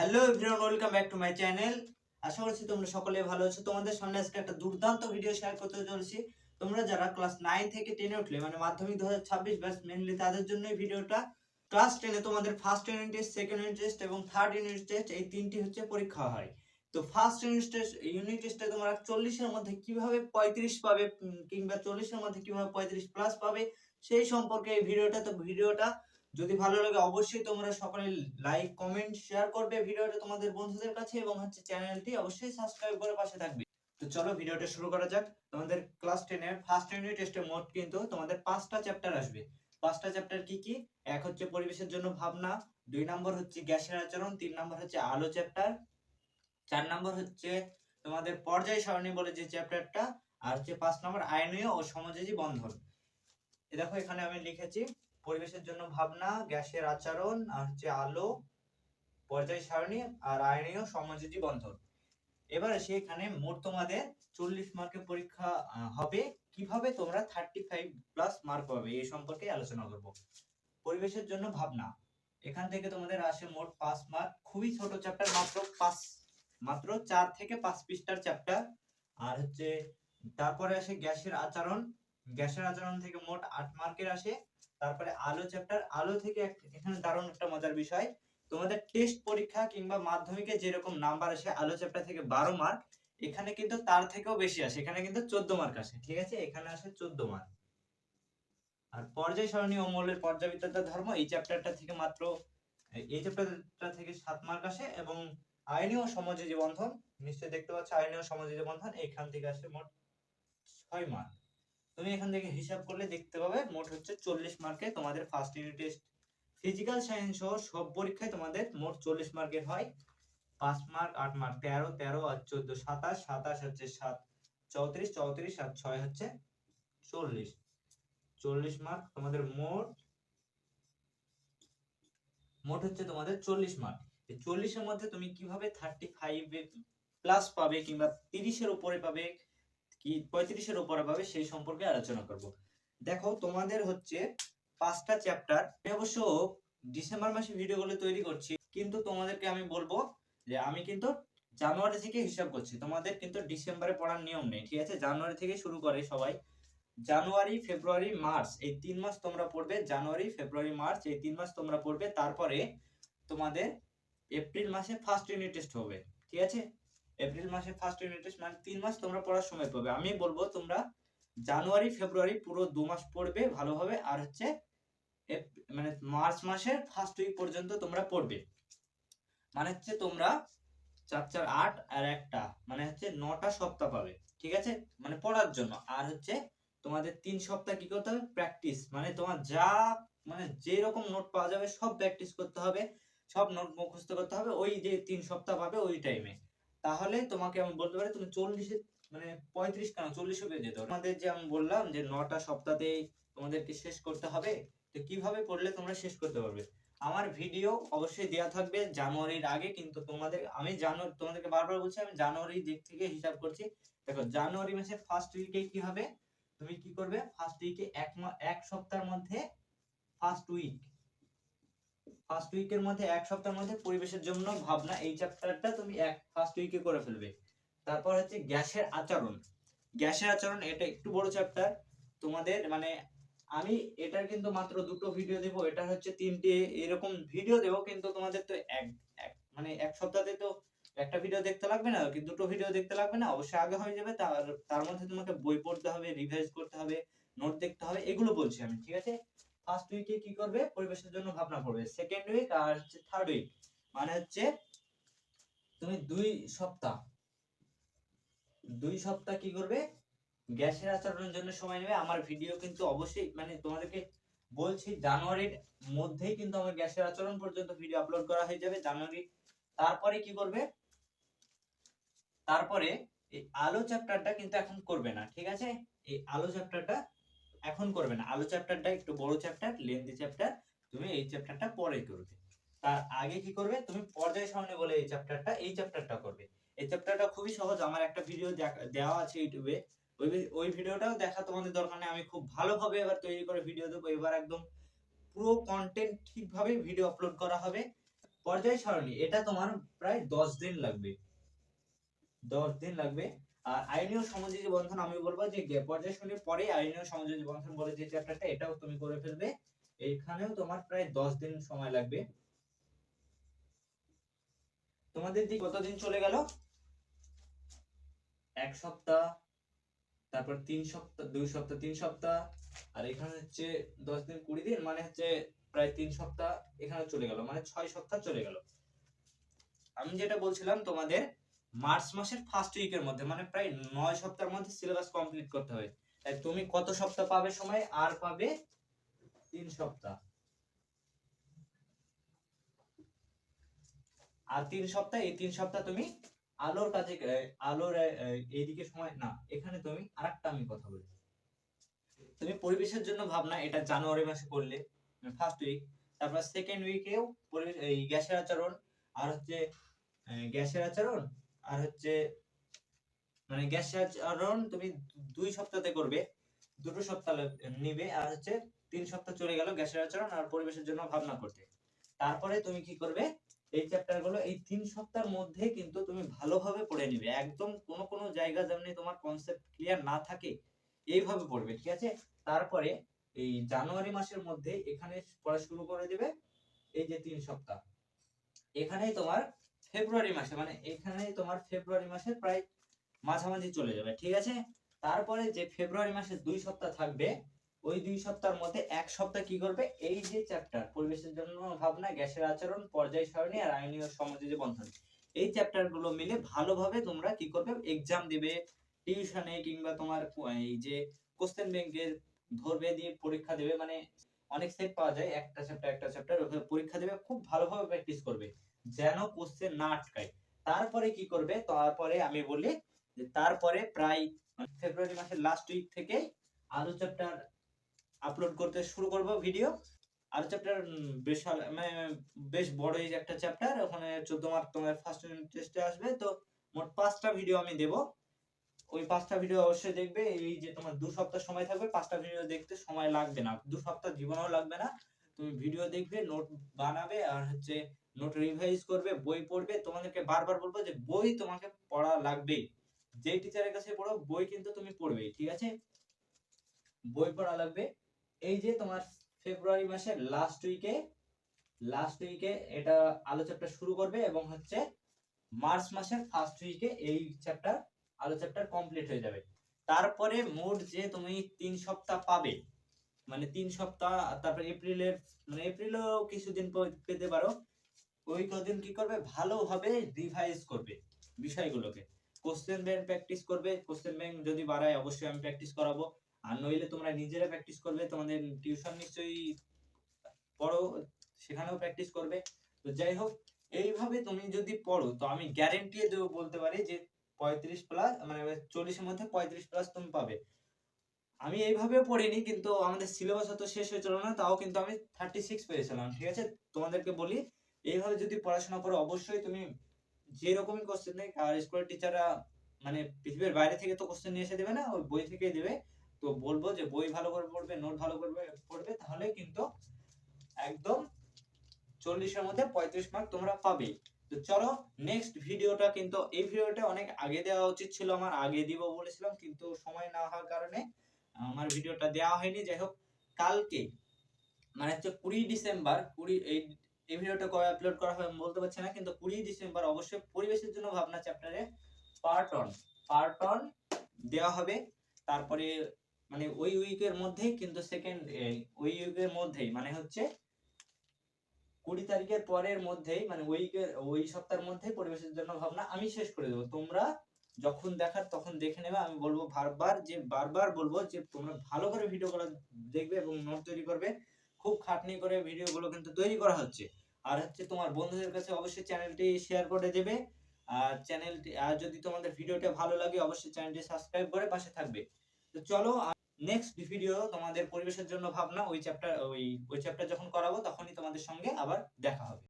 Hello everyone, welcome back to my channel. আশা করছি তোমরা সকলে ভালো আছো। তোমাদের সামনে আজকে একটা দুর্দান্ত ভিডিও শেয়ার করতে চলেছি। তোমরা যারা ক্লাস নাইন থেকে টেনে উঠলে মানে মাধ্যমিক দু হাজার ছাব্বিশ, ব্যাস মেনলি তাদের জন্য ভিডিওটা। ক্লাস টেনে তোমাদের first unit test second unit test এবং থার্ড ইউনিট টেস্ট এই তিনটি হচ্ছে পরীক্ষা হয়। তো ফার্স্ট ইউনিট টেস্ট ইউনিট টেস্টে তোমরা চল্লিশের মধ্যে কীভাবে পঁয়ত্রিশ পাবে কিংবা চল্লিশের মধ্যে কীভাবে পঁয়ত্রিশ প্লাস পাবে, সেই সম্পর্কে এই ভিডিওটা, তো ভিডিওটা যদি ভালো লাগে অবশ্যই তোমরা সকলে লাইক কমেন্ট শেয়ার করবে ভিডিওটা তোমাদের বন্ধুদের কাছে এবং হচ্ছে চ্যানেলটি অবশ্যই সাবস্ক্রাইব করে পাশে থাকবে। তো চলো ভিডিওটা শুরু করা যাক। তোমাদের ক্লাস টেনের ফার্স্ট ইউনিট টেস্টে মোট কিন্তু তোমাদের পাঁচটা চ্যাপ্টার আসবে। পাঁচটা চ্যাপ্টার কি কি? এক হচ্ছে পরিবেশের জন্য ভাবনা, দুই নম্বর হচ্ছে গ্যাসের আচরণ, তিন নম্বর হচ্ছে আলো চ্যাপ্টার চার নম্বর হচ্ছে তোমাদের পর্যায় সারণী বলে যে চ্যাপ্টারটা আর হচ্ছে পাঁচ নম্বর আইনীয় ও সমাজী বন্ধন। দেখো এখানে আমি লিখেছি পরিবেশের জন্য ভাবনা, গ্যাসের আচরণ, আর হচ্ছে আলো, পর্যায় সারণী, আর আইনীয় সমযোজী বন্ধন। এবারে সেখানে মোট তোমাদের চল্লিশ মার্কের পরীক্ষা হবে। কীভাবে তোমরা থার্টি ফাইভ প্লাস মার্ক পাবে এই সম্পর্কে আলোচনা করব। পরিবেশের জন্য ভাবনা। এখান থেকে তোমাদের আসে মোট পাঁচ মার্ক খুবই ছোট চ্যাপ্টার মাত্র পাঁচ, মাত্র চার থেকে পাঁচ পৃষ্ঠার চ্যাপ্টার আর হচ্ছে, তারপরে আসে গ্যাসের আচরণ। গ্যাসের আচরণ থেকে মোট আট মার্কের আসে। তারপরে আলো চ্যাপ্টার আলো থেকে এখানে দারুণ একটা মজার বিষয়। তোমাদের টেস্ট পরীক্ষা কিংবা মাধ্যমিকে যেরকম নাম্বার আসে, আলো চ্যাপ্টার থেকে বারো মার্ক এখানে কিন্তু তার থেকেও বেশি আসে। এখানে কিন্তু চোদ্দ মার্ক আসে, ঠিক আছে? এখানে আসে চোদ্দ মার্ক আর পর্যায় সারণী ও মৌলের পর্যাবৃত্ততা ধর্ম, এই চ্যাপ্টারটা থেকে মাত্র, এই চ্যাপ্টারটা থেকে সাত মার্ক আসে এবং আইনি ও সমাজী বন্ধন, নিশ্চয়ই দেখতে পাচ্ছ, আইনি ও সমাজী বন্ধন, এখান থেকে আসে মোট ছয় মার্ক তুমি এখান থেকে হিসাব করলে দেখতে পাবে মোট হচ্ছে চল্লিশ মার্কে তোমাদের first unit test physical science সহ সব পরীক্ষায় তোমাদের মোট চল্লিশ মার্কের হয়। পাঁচ মার্ক আট মার্ক তেরো তেরো আর চোদ্দ, সাতাশ সাতাশ হচ্ছে সাত, চৌত্রিশ চৌত্রিশ আর ছয় হচ্ছে চল্লিশ। চল্লিশ মার্ক তোমাদের মোট মোট হচ্ছে তোমাদের চল্লিশ মার্ক চল্লিশের মধ্যে তুমি কীভাবে থার্টি ফাইভ প্লাস পাবে কিংবা তিরিশের উপরে পাবে কি পঁয়ত্রিশের উপরে পাবে সেই সম্পর্কে আলোচনা করব। দেখো, তোমাদের হচ্ছে পাঁচটা চ্যাপ্টার আমি অবশ্য ডিসেম্বর মাসে ভিডিওগুলো তৈরি করছি, কিন্তু তোমাদেরকে আমি বলব যে আমি কিন্তু জানুয়ারি থেকে হিসাব করছি। তোমাদের কিন্তু ডিসেম্বরে পড়ার নিয়ম নেই, ঠিক আছে? জানুয়ারি থেকে শুরু করে সবাই। জানুয়ারি, ফেব্রুয়ারি, মার্চ, এই তিন মাস তোমরা পড়বে। জানুয়ারি, ফেব্রুয়ারি, মার্চ, এই তিন মাস তোমরা পড়বে। তারপরে তোমাদের এপ্রিল মাসে ফার্স্ট ইউনিট টেস্ট হবে, ঠিক আছে? এপ্রিল মাসে ফার্স্ট ইউনিট টেস্ট মানে তিন মাস তোমরা পড়ার সময় পাবে। আমি বলব তোমরা জানুয়ারি, ফেব্রুয়ারি পুরো দু মাস পড়বে ভালোভাবে, আর হচ্ছে মানে মার্চ মাসের ফার্স্ট উইক পর্যন্ত তোমরা পড়বে। মানে হচ্ছে তোমরা চার চার, আট আর একটা মানে হচ্ছে নটা সপ্তাহ পাবে, ঠিক আছে? মানে পড়ার জন্য। আর হচ্ছে তোমাদের তিন সপ্তাহ কি করতে হবে? প্র্যাকটিস মানে তোমার যা মানে যে রকম নোট পাওয়া যাবে সব প্র্যাকটিস করতে হবে, সব নোট মুখস্থ করতে হবে, ওই যে তিন সপ্তাহ পাবে ওই টাইমে তাহলে তোমাকে আমি বলতে পারি তুমি চল্লিশে মানে পঁয়ত্রিশ কেন, চল্লিশে পেয়ে যেতে আমাদের যে আমি বললাম যে নটা সপ্তাহতেই তোমাদেরকে শেষ করতে হবে, তো কীভাবে পড়লে তোমরা শেষ করতে পারবে? আমার ভিডিও অবশ্যই দেওয়া থাকবে জানুয়ারির আগে, কিন্তু তোমাদের, আমি জানুয়ারি, তোমাদেরকে বারবার বলছি, আমি জানুয়ারির দিক থেকে হিসাব করছি। দেখো, জানুয়ারি মাসের ফার্স্ট উইকে কি হবে? তুমি কি করবে? ফার্স্ট উইকে এক এক সপ্তাহের মধ্যে ফার্স্ট উইক ফার্স্ট উইকের মধ্যে, এক সপ্তাহের মধ্যে পরিবেশের জন্য ভাবনা, এই চ্যাপ্টারটা তুমি এক ফার্স্ট উইকে করে ফেলবে। তারপর হচ্ছে গ্যাসের আচরণ। গ্যাসের আচরণ, এটা একটু বড় চ্যাপ্টার তোমাদের মানে আমি এটার কিন্তু মাত্র দুটো ভিডিও দেবো। এটা হচ্ছে তিনটে, এরকম ভিডিও দেবো, কিন্তু তোমাদের তো এক মানে এক সপ্তাহে তো একটা ভিডিও দেখতে লাগবে না কি দুটো ভিডিও দেখতে লাগবে না, অবশ্যই আগে হয়ে যাবে। তার তার মধ্যে তোমাকে বই পড়তে হবে রিভাইজ করতে হবে নোট দেখতে হবে, এগুলো বলছি আমি, ঠিক আছে? ফার্স্ট উইকে কি করবে? পরিবেশের জন্য ভাবনা পড়বে সেকেন্ড উইক আর হচ্ছে থার্ড উইক মানে হচ্ছে তুমি দুই সপ্তাহ দুই সপ্তাহ কি করবে? গ্যাসের আচরণের জন্য সময় নেবে। আমার ভিডিও কিন্তু অবশ্যই মানে তোমাদেরকে বলছি, জানুয়ারির মধ্যেই কিন্তু আমার গ্যাসের আচরণ পর্যন্ত ভিডিও আপলোড করা হয়ে যাবে। জানুয়ারি তারপরে কি করবে? তারপরে এই আলো চ্যাপ্টারটা কিন্তু এখন করবে না, ঠিক আছে? এই আলো চ্যাপ্টারটা এখন করবে না। আলো চ্যাপ্টারটা একটু বড় চ্যাপ্টার লেন্থি চ্যাপ্টার তুমি এই চ্যাপ্টারটা পরে করবে। তার আগে কি করবে? তুমি পর্যায় সারণী বলে এই চ্যাপ্টারটা এই চ্যাপ্টারটা করবে। এই চ্যাপ্টারটা খুবই সহজ, আমার একটা ভিডিও দেওয়া আছে ইউটিউবে। ওই ওই ভিডিওটাও দেখা তোমাদের দরকার নেই, আমি খুব ভালোভাবে এবার তৈরি করে ভিডিও দেবো। এবার একদম পুরো কন্টেন্ট ঠিকভাবে ভিডিও আপলোড করা হবে। পর্যায় সারণী, এটা তোমার প্রায় দশ দিন লাগবে। দশ দিন লাগবে। আর আইনীয় সমযোজী বন্ধন আমি বলব যে পর্যায় সারণীর পরে আইনীয় সমযোজী বন্ধন বলে যে চ্যাপ্টারটা এটাও তুমি করে ফেলবে। এইখানেও তোমার প্রায় দশ দিন সময় লাগবে। তোমাদের দিক কতদিন চলে গেল? এক সপ্তাহ, তারপর তিন সপ্তাহ, দুই সপ্তাহ, তিন সপ্তাহ, আর এখানে হচ্ছে দশ দিন কুড়ি দিন মানে হচ্ছে প্রায় তিন সপ্তাহ এখানে চলে গেল মানে ছয় সপ্তাহ চলে গেল। আমি যেটা বলছিলাম তোমাদের মার্চ মাসের ফার্স্ট উইকের মধ্যে মানে প্রায় নয় সপ্তাহের মধ্যে সিলেবাস কমপ্লিট করতে হবে তাই তুমি কত সপ্তাহ পাবে সময়? আর পাবে তিন সপ্তাহ। আর তিন সপ্তাহ, এই তিন সপ্তাহ তুমি আলোর কাছে আলোর এইদিকে সময়, না, এখানে তুমি আরেকটা আমি কথা বলি। তুমি পরিবেশের জন্য ভাবনা, এটা জানুয়ারি মাসে করলে ফার্স্ট উইক তারপর সেকেন্ড উইকেও পরিবেশ, এই গ্যাসের আচরণ, আর হচ্ছে গ্যাসের আচরণ আর হচ্ছে মানে গ্যাসের আচরণ তুমি দুই সপ্তাহতে করবে, দুটো সপ্তাহ নিবে, আর হচ্ছে তিন সপ্তাহ চলে গেল গ্যাসের আচরণ আর পরিবেশের জন্য ভাবনা করতে। তারপরে তুমি কি করবে, এই চ্যাপ্টারগুলো এই তিন সপ্তাহের মধ্যে কিন্তু তুমি ভালোভাবে পড়ে নিবে। একদম কোনো কোনো জায়গা যেমনি তোমার কনসেপ্ট ক্লিয়ার না থাকে, এইভাবে পড়বে, ঠিক আছে? তারপরে এই জানুয়ারি মাসের মধ্যে এখানে পড়া শুরু করে দিবে, এই যে তিন সপ্তাহ। এখানেই তোমার ফেব্রুয়ারি মাসে মানে এখানেই তোমার ফেব্রুয়ারি মাসের প্রায় মাঝামাঝি চলে যাবে, ঠিক আছে? তারপরে যে ফেব্রুয়ারি মাসে দুই সপ্তাহ থাকবে, ওই দুই সপ্তাহের মধ্যে এক সপ্তাহ কি করবে? এই যে চ্যাপ্টার পরিবেশের জন্য ভাবনা, গ্যাসের আচরণ, পর্যায় সারণী আর আইনীয় সমাজে বন্ধন। এই চ্যাপ্টারগুলো মিলে ভালোভাবে তোমরা কি করবে? এক্সাম দিবে টিউশনে কিংবা তোমার এই যে কোশ্চেন ব্যাংকের ধরবে দিয়ে পরীক্ষা দেবে মানে অনেক সেট পাওয়া যায়, একটা চ্যাপ্টার একটা চ্যাপ্টার পরীক্ষা দেবে, খুব ভালোভাবে প্র্যাকটিস করবে। যেন কোশ্চেন না আটকায়। তারপরে কি করবে? তারপরে আমি বলি যে তারপরে প্রায় ফেব্রুয়ারি মাসের লাস্ট উইক থেকে আরও চ্যাপ্টার আপলোড করতে শুরু করব ভিডিও আরও চ্যাপ্টার বেশ মানে বেশ বড় এই একটা চ্যাপ্টার ওখানে চোদ্দ মার্ক তোমার ফার্স্ট ইউনিট টেস্টে আসবে। তো মোট পাঁচটা ভিডিও আমি দেব। ওই পাঁচটা ভিডিও অবশ্যই দেখবে। এই যে তোমার দু সপ্তাহ সময় থাকবে, পাঁচটা ভিডিও দেখতে সময় লাগবে না। দু সপ্তাহ জীবনেও লাগবে না। তুমি ভিডিও দেখবে নোট বানাবে, আর হচ্ছে নোট রিভাইজ করবে, বই পড়বে, তোমাদেরকে বারবার বলব যে বই তোমাকে পড়া লাগবে যে টিচারের কাছে পড়ো, বই কিন্তু তুমি পড়বে ঠিক আছে? বই পড়া লাগবে। এই যে তোমার ফেব্রুয়ারি মাসের লাস্ট উইকে লাস্ট উইকে এটা আলো চ্যাপ্টার শুরু করবে এবং হচ্ছে মার্চ মাসের ফার্স্ট উইকে এই চ্যাপ্টার আলো চ্যাপ্টার কমপ্লিট হয়ে যাবে। তারপরে মোট যে তুমি তিন সপ্তাহ পাবে মানে তিন সপ্তাহ, তারপরে এপ্রিলের মানে এপ্রিলেও কিছুদিন পেতে পারো। ওই কদিন কি করবে? ভালোভাবে রিভাইজ করবে বিষয়গুলোকে। কোশ্চেন ব্যাংক প্র্যাকটিস করবে। কোশ্চেন ব্যাংক যদি বাড়ায়, অবশ্যই আমি প্র্যাকটিস করাবো। আর নইলে তোমরা নিজেরা প্র্যাকটিস করবে, তোমাদের টিউশন নিশ্চয়ই পড়ো, সেখানেও প্র্যাকটিস করবে। তো যাই হোক, এইভাবে তুমি যদি পড়ো, তো আমি গ্যারেন্টি বলতে পারি যে পঁয়ত্রিশ প্লাস মানে চল্লিশের মধ্যে পঁয়ত্রিশ প্লাস তুমি পাবে। আমি এইভাবে পড়িনি, কিন্তু আমাদের সিলেবাস হয়তো শেষ হয়েছিল না, তাও কিন্তু আমি থার্টি সিক্স পেয়েছিলাম, ঠিক আছে? তোমাদেরকে বলি এইভাবে যদি পড়াশোনা করো, অবশ্যই তুমি যে রকমই কোশ্চেন দেয় আর স্কুলের টিচাররা মানে পৃথিবীর বাইরে থেকে তো কোশ্চেন নিয়ে এসে দেবে না, ওই বই থেকেই দেবে। তো বলব যে বই ভালো করে পড়বে নোট ভালো করে পড়বে, তাহলে কিন্তু একদম চল্লিশের মধ্যে পঁয়ত্রিশ মার্ক তোমরা পাবে। তো চলো নেক্সট ভিডিওটা কিন্তু, এই ভিডিওটা অনেক আগে দেওয়া উচিত ছিল, আমার আগে দিব বলেছিলাম, কিন্তু সময় না হওয়ার কারণে আমার ভিডিওটা দেওয়া হয়নি। যাই হোক, কালকে মানে হচ্ছে কুড়ি ডিসেম্বর, কুড়ি, এই এই ভিডিওটা কবে আপলোড করা হবে বলতে পারছি না, কিন্তু কুড়ি ডিসেম্বর অবশ্যই পরিবেশের জন্য ভাবনা চ্যাপ্টারে পার্ট অন পার্ট অন দেওয়া হবে, তারপরে মানে ওই উইকের মধ্যেই কিন্তু সেকেন্ড ওই উইকের মধ্যেই মানে হচ্ছে কুড়ি তারিখের পরের মধ্যেই মানে উইকের ওই সপ্তাহের মধ্যেই পরিবেশের জন্য ভাবনা আমি শেষ করে দেবো। তোমরা যখন দেখার তখন দেখে নেবে, আমি বলব বারবার যে, বারবার বলব যে, তোমরা ভালো করে ভিডিওগুলো দেখবে এবং নোট তৈরি করবে। খুব খাটনি করে ভিডিওগুলো কিন্তু তৈরি করা হচ্ছে। আর হচ্ছে তোমার বন্ধুদের কাছে অবশ্যই চ্যানেলটি শেয়ার করে দেবে। আর চ্যানেলটি আর যদি তোমাদের ভিডিওটা ভালো লাগে, অবশ্যই চ্যানেলটি সাবস্ক্রাইব করে পাশে থাকবে। তো চলো নেক্সট ভিডিও তোমাদের পরিবেশের জন্য ভাবনা, ওই চ্যাপ্টার ওই ওই চ্যাপ্টার যখন করাবো, তখনই তোমাদের সঙ্গে আবার দেখা হবে।